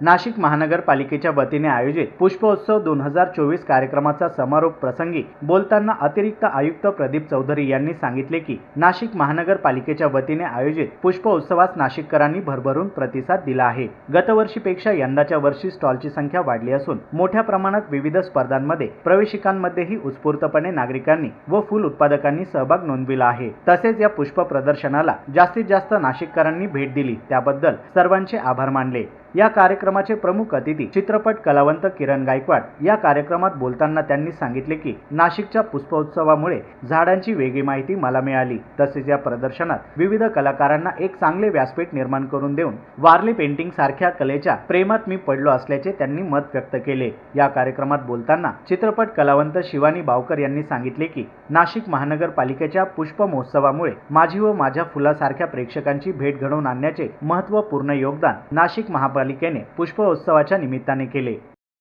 नाशिक महानगरपालिकेच्या वतीने आयोजित पुष्पोत्सव दोन हजार चोवीस कार्यक्रमाचा समारोप प्रसंगी बोलताना अतिरिक्त आयुक्त प्रदीप चौधरी यांनी सांगितले की नाशिक महानगरपालिकेच्या वतीने आयोजित पुष्पोत्सवास नाशिककरांनी भरभरून प्रतिसाद दिला आहे. गतवर्षीपेक्षा यंदाच्या वर्षी स्टॉलची संख्या वाढली असून मोठ्या प्रमाणात विविध स्पर्धांमध्ये प्रवेशिकांमध्येही उत्स्फूर्तपणे नागरिकांनी व फुल उत्पादकांनी सहभाग नोंदविला आहे. तसेच या पुष्प प्रदर्शनाला जास्तीत जास्त नाशिककरांनी भेट दिली. त्याबद्दल सर्वांचे आभार मानले. या कार्यक्रमाचे प्रमुख अतिथी चित्रपट कलावंत किरण गायकवाड. या कार्यक्रमात बोलताना त्यांनी सांगितले की नाशिकच्या पुष्पोत्सवामुळे झाडांची वेगळी माहिती मला मिळाली. तसेच या प्रदर्शनात विविध कलाकारांना एक चांगले व्यासपीठ निर्माण करून देऊन वारली पेंटिंग सारख्या कलेच्या प्रेमात मी पडलो असल्याचे त्यांनी मत व्यक्त केले. या कार्यक्रमात बोलताना चित्रपट कलावंत शिवानी बावकर यांनी सांगितले की नाशिक महानगरपालिकेच्या पुष्प महोत्सवामुळे माझी व माझ्या फुलासारख्या प्रेक्षकांची भेट घडवून आणण्याचे महत्त्वपूर्ण योगदान नाशिक महापालिकेने पुष्पोत्सवाच्या निमित्ताने केले.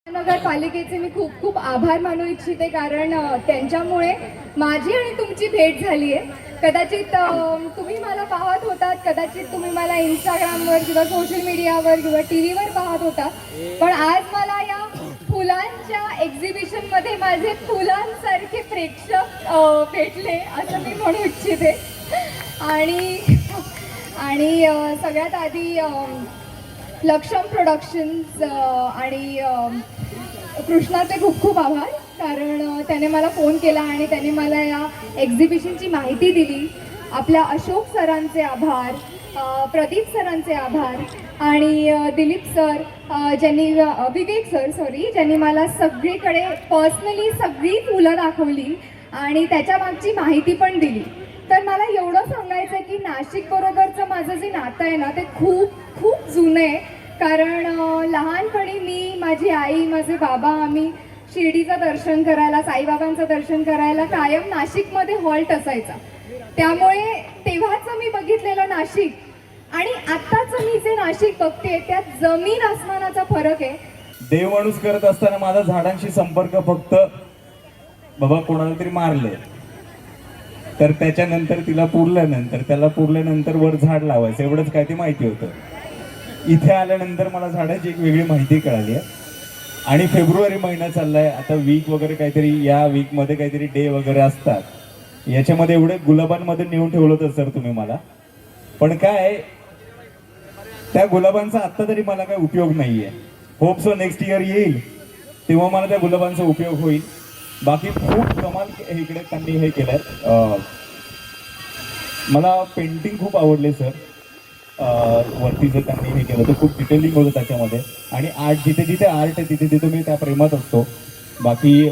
नगरपालिकेचे मी खूप खूप आभार मानू इच्छिते कारण त्यांच्यामुळे माझी आणि तुमची भेट झाली आहे. कदाचित तुम्ही मला पाहत होतात कदाचित तुम्ही मला इंस्टाग्रामवर किंवा सोशल मीडियावर किंवा टी व्हीवर पाहत होता. पण आज मला या फुलांच्या एक्झिबिशनमध्ये माझे फुलांसारखे प्रेक्षक भेटले असं मी म्हणू इच्छिते. आणि आणि सगळ्यात आधी लक्षम प्रोडक्शन्स आणि कृष्णाचे खूप खूप आभार. कारण त्याने मला फोन केला आणि त्याने मला या एक्झिबिशनची माहिती दिली. आपल्या अशोक सरांचे आभार प्रदीप सरांचे आभार आणि दिलीप सर ज्यांनी विवेक सर सॉरी ज्यांनी मला सगळीकडे पर्सनली सगळी मुलं दाखवली आणि त्याच्या मागची माहिती पण दिली. तर मला एवढं सांगायचं आहे की नाशिक बरोबरचं माझं जे नातं आहे ना ते खूप खूप जुनं आहे. कारण लहानपणी मी माझी आई माझे बाबा आम्ही शिर्डीचं दर्शन करायला साईबाबांचं दर्शन करायला कायम नाशिकमध्ये हॉल्ट असायचा. त्यामुळे तेव्हाच मी बघितलेलं नाशिक. आणि आत्ताचं मी जे नाशिक बघते त्यात जमीन आसमानाचा फरक आहे. देव माणूस करत असताना माझा झाडांशी संपर्क फक्त बाबा कोणाला तरी मारलं. तर त्याच्यानंतर तिला पुरल्यानंतर त्याला पुरल्यानंतर वर झाड लावायचं एवढंच काय ते माहिती होतं. इथे आल्यानंतर मला झाडाची एक वेगळी माहिती कळाली आहे. आणि फेब्रुवारी महिना चाललाय आता वीक वगैरे काहीतरी या वीकमध्ये काहीतरी डे वगैरे असतात. याच्यामध्ये एवढे गुलाबांमध्ये नेऊन ठेवलं होतं सर तुम्ही मला. पण काय त्या गुलाबांचा आत्ता तरी मला काय उपयोग नाहीये. होप सो नेक्स्ट इयर येईल तेव्हा मला त्या गुलाबांचा उपयोग होईल. बाकी खूप कमाल इकडे त्यांनी हे केलंय. मला पेंटिंग खूप आवडले सर. वरती जे त्यांनी हे केलं ते खूप डिटेलिंग होतं त्याच्यामध्ये. आणि आर्ट जिथे जिथे आर्ट आहे तिथे तिथे मी त्या प्रेमात असतो. बाकी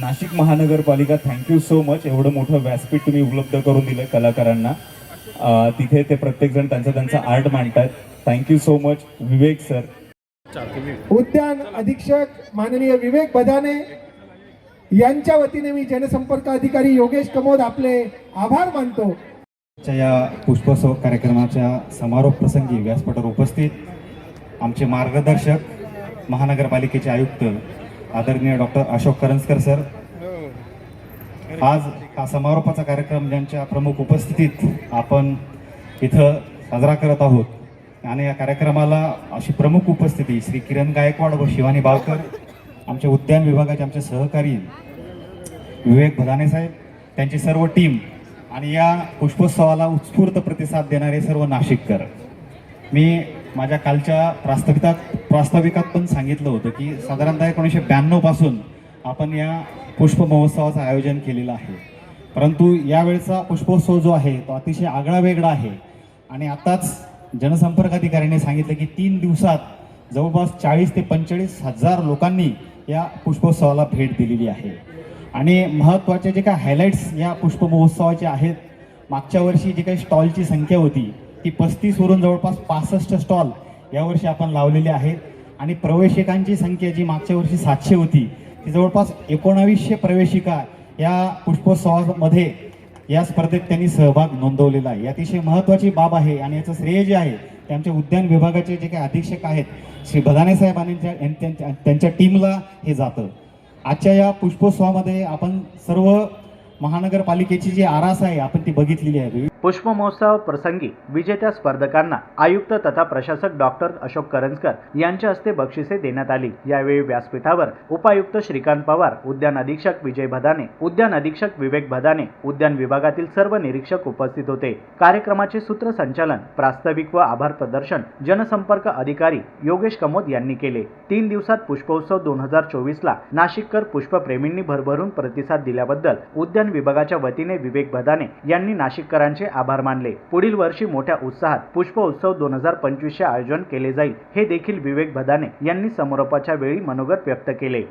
नाशिक महानगरपालिका थँक्यू सो मच एवढं मोठं व्यासपीठ तुम्ही उपलब्ध करून दिलं कलाकारांना. तिथे ते प्रत्येकजण त्यांचा त्यांचा आर्ट मांडतात thank you so much Vivek sir उद्यान अधीक्षक माननीय विवेक बदाने यांच्या वतीने मी जनसंपर्क अधिकारी योगेश कमोद आपले आभार मानतो. या पुष्पोत्सव कार्यक्रमाच्या समारोप प्रसंगी व्यासपीठावर उपस्थित आमचे मार्गदर्शक महानगरपालिकेचे आयुक्त आदरणीय डॉक्टर अशोक करंजकर सर. आज हा समारोपाचा कार्यक्रम ज्यांच्या प्रमुख उपस्थितीत आपण इथं साजरा करत आहोत आणि या कार्यक्रमाला अशी प्रमुख उपस्थिती श्री किरण गायकवाड व शिवानी बावकर आमच्या उद्यान विभागाचे आमचे सहकारी विवेक भदाने साहेब त्यांची सर्व टीम आणि या पुष्पोत्सवाला उत्स्फूर्त प्रतिसाद देणारे सर्व नाशिककर. मी माझ्या कालच्या प्रास्ताविकात प्रास्ताविकात पण सांगितलं होतं की साधारणतः एकोणीसशे ब्याण्णवपासून आपण या पुष्प महोत्सवाचं आयोजन केलेलं आहे. परंतु यावेळचा पुष्पोत्सव जो आहे तो अतिशय आगळा वेगळा आहे. आणि आताच जनसंपर्क अधिकाऱ्यांनी सांगितलं की तीन दिवसात जवळपास चाळीस ते पंचेचाळीस हजार लोकांनी या पुष्पोत्सवाला भेट दिलेली आहे. आणि महत्त्वाचे जे काही हायलाईट्स या पुष्प महोत्सवाचे आहेत मागच्या वर्षी जी काही स्टॉलची संख्या होती ती पस्तीसवरून जवळपास पासष्ट स्टॉल यावर्षी आपण लावलेले आहेत. आणि प्रवेशिकांची संख्या जी मागच्या वर्षी सातशे होती ती जवळपास एकोणावीसशे प्रवेशिका या पुष्पोत्सवामध्ये या स्पर्धेत त्यांनी सहभाग नोंदवलेला आहे. अतिशय महत्त्वाची बाब आहे आणि याचं श्रेय जे आहे ते आमच्या उद्यान विभागाचे जे काही अधीक्षक आहेत श्री भदाने साहेब आणि त्यांच्या त्यांच्या टीमला हे जातं. आजच्या या पुष्पोत्सवामध्ये आपण सर्व महानगरपालिकेची जी आरास आहे आपण ती बघितलेली आहे. पुष्प महोत्सव प्रसंगी विजेत्या स्पर्धकांना आयुक्त तथा प्रशासक डॉक्टर अशोक करंजकर यांच्या हस्ते बक्षिसे देण्यात आली. यावेळी व्यासपीठावर उपायुक्त श्रीकांत पवार उद्यान अधीक्षक विजय भदाने उद्यान अधीक्षक विवेक भदाने उद्यान विभागातील सर्व निरीक्षक उपस्थित होते. कार्यक्रमाचे सूत्रसंचालन प्रास्ताविक व आभार प्रदर्शन जनसंपर्क अधिकारी योगेश कमोद यांनी केले. तीन दिवसात पुष्पोत्सव दोन हजार चोवीस ला नाशिककर पुष्पप्रेमींनी भरभरून प्रतिसाद दिल्याबद्दल उद्यान विभागाच्या वतीने विवेक भदाने यांनी नाशिककरांचे आभार मानले. पुढील वर्षी मोठ्या उत्साहात पुष्पोत्सव दोन हजार पंचवीसचे आयोजन केले जाईल हे देखील विवेक भदाने यांनी समारोपाच्या वेळी मनोगत व्यक्त केले.